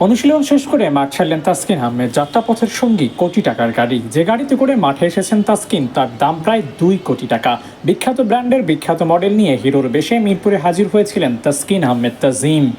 অনুশীলন শেষ করে মাঠ ছাড়লেন তাসকিন আহমেদ। যাত্রাপথের সঙ্গী কোটি টাকার গাড়ি। যে গাড়িতে করে মাঠে এসেছেন তাস্কিন, তার দাম প্রায় দুই কোটি টাকা। বিখ্যাত ব্র্যান্ডের বিখ্যাত মডেল নিয়ে হিরোর বেশে মিরপুরে হাজির হয়েছিলেন তাস্কিন আহমেদ তাজিম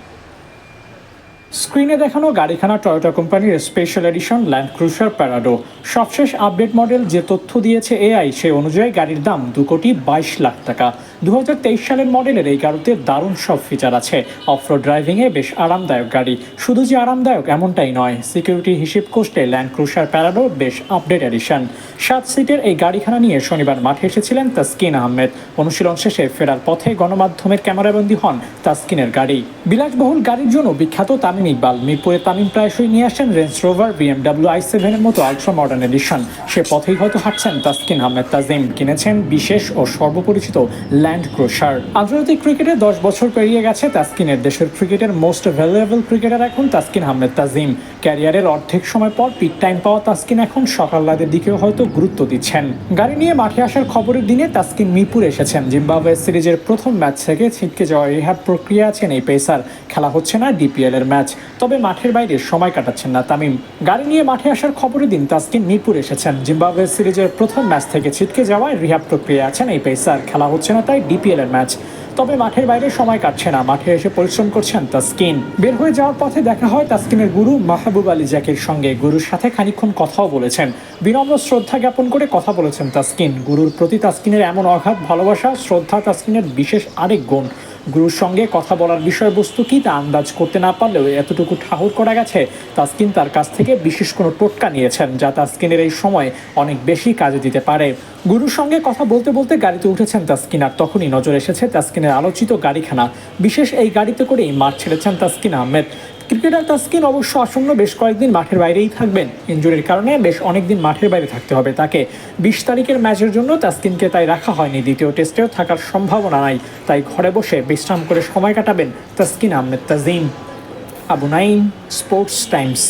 স্ক্রিনে দেখানো গাড়িখানা টয়োটা কোম্পানির special edition Land Cruiser Prado সবশেষ আপডেট মডেল যে তথ্য দিয়েছে এআই সেই অনুযায়ী গাড়ির দাম দু কোটি বাইশ লাখ টাকা। দুহাজার তেইশ সালের মডেলের এই গাড়িতে দারুণ সব ফিচার আছে। অফরোড ড্রাইভিংয়ে বেশ আরামদায়ক গাড়ি। শুধু যে আরামদায়ক এমনটাই নয় সিকিউরিটি হিসেব কষলে ল্যান্ড ক্রুজার প্যারাডো বেশ আপডেট এডিশন সাত সিটের এই গাড়িখানা নিয়ে শনিবার মাঠে এসেছিলেন তাসকিন আহমেদ। অনুশীলন শেষে ফেরার পথে গণমাধ্যমের ক্যামেরাবন্দি হন তাসকিনের গাড়ি। বিলাসবহুল গাড়ির জন্য বিখ্যাত তামিম ইকবাল মিরপুরে তামিম প্রায়শই নিয়ে আসেন রেঞ্জ রোভার বিএমডাব্লিউ আই সেভেনের মতো আলট্রা মডার্ন এডিশন সে পথেই হয়তো হাঁটছেন তাসকিন আহমেদ তাজিম। কিনেছেন বিশেষ ও সর্বপরিচিত ল্যান্ড ক্রোশার আন্তর্জাতিক ক্রিকেটে দশ বছর পেরিয়ে গেছে তাসকিনের। দেশের ক্রিকেটের মোস্ট ভ্যালুয়েবল ক্রিকেটার এখন তাসকিন আহমেদ তাজিম। ক্যারিয়ারের অর্ধেক সময় পর পিক টাইম পাওয়া তাসকিন এখন সকাল রাতের দিকেও হয়তো গুরুত্ব দিচ্ছেন। গাড়ি নিয়ে মাঠে আসার খবরের দিনে তাসকিন মিরপুর এসেছেন। জিম্বাবুয়ে সিরিজের প্রথম ম্যাচ থেকে ছিটকে যাওয়া রিহাব প্রক্রিয়া আছেন এই পেসার। খেলা হচ্ছে না ডিপিএল এর ম্যাচ। তবে মাঠের বাইরে সময় কাটাচ্ছেন না তামিম। গাড়ি নিয়ে মাঠে আসার খবরের দিন তাসকিন মিরপুর এসেছেন। জিম্বাবুয়ে সিরিজের প্রথম ম্যাচ থেকে ছিটকে যাওয়ায় রিহাব প্রক্রিয়া আছেন এই পেসার। খেলা হচ্ছে না তাই ডিপিএল এর ম্যাচ। তবে মাঠের বাইরে সময় কাটছে না। মাঠে এসে পরিশ্রম করছেন তাসকিন বের হয়ে যাওয়ার পথে দেখা হয় তাসকিনের গুরু মাহবুব আলী জ্যাকের সঙ্গে। গুরুর সাথে খানিক্ষণ কথাও বলেছেন। বিনম্র শ্রদ্ধা জ্ঞাপন করে কথা বলেছেন তাসকিন গুরুর প্রতি তাসকিনের এমন অগাধ ভালোবাসা, শ্রদ্ধা তাসকিনের বিশেষ আরেক গুণ। গুরুর সঙ্গে কথা বলার বিষয়বস্তু কি তা আন্দাজ করতে না পারলেও এতটুকু ঠাহর করা গেছে, তাসকিন তার কাছ থেকে বিশেষ কোনো টোটকা নিয়েছেন যা তাসকিনের এই সময় অনেক বেশি কাজে দিতে পারে। গুরুর সঙ্গে কথা বলতে বলতে গাড়িতে উঠেছেন তাসকিন আর তখনই নজর এসেছে তাসকিনের আলোচিত গাড়িখানা। বিশেষ এই গাড়িতে করেই মাঠ ছেড়েছেন তাস্কিন আহমেদ। ক্রিকেটার তাসকিন অবশ্য আসন্ন বেশ কয়েকদিন মাঠের বাইরেই থাকবেন। ইঞ্জুরির কারণে বেশ অনেকদিন মাঠের বাইরে থাকতে হবে। তাকে বিশ তারিখের ম্যাচের জন্য তাসকিনকে তাই রাখা হয়নি। দ্বিতীয় টেস্টেও থাকার সম্ভাবনা নাই। তাই ঘরে বসে বিশ্রাম করে সময় কাটাবেন তাসকিন আহমেদ তাজিম আবু নাইম স্পোর্টস টাইমস।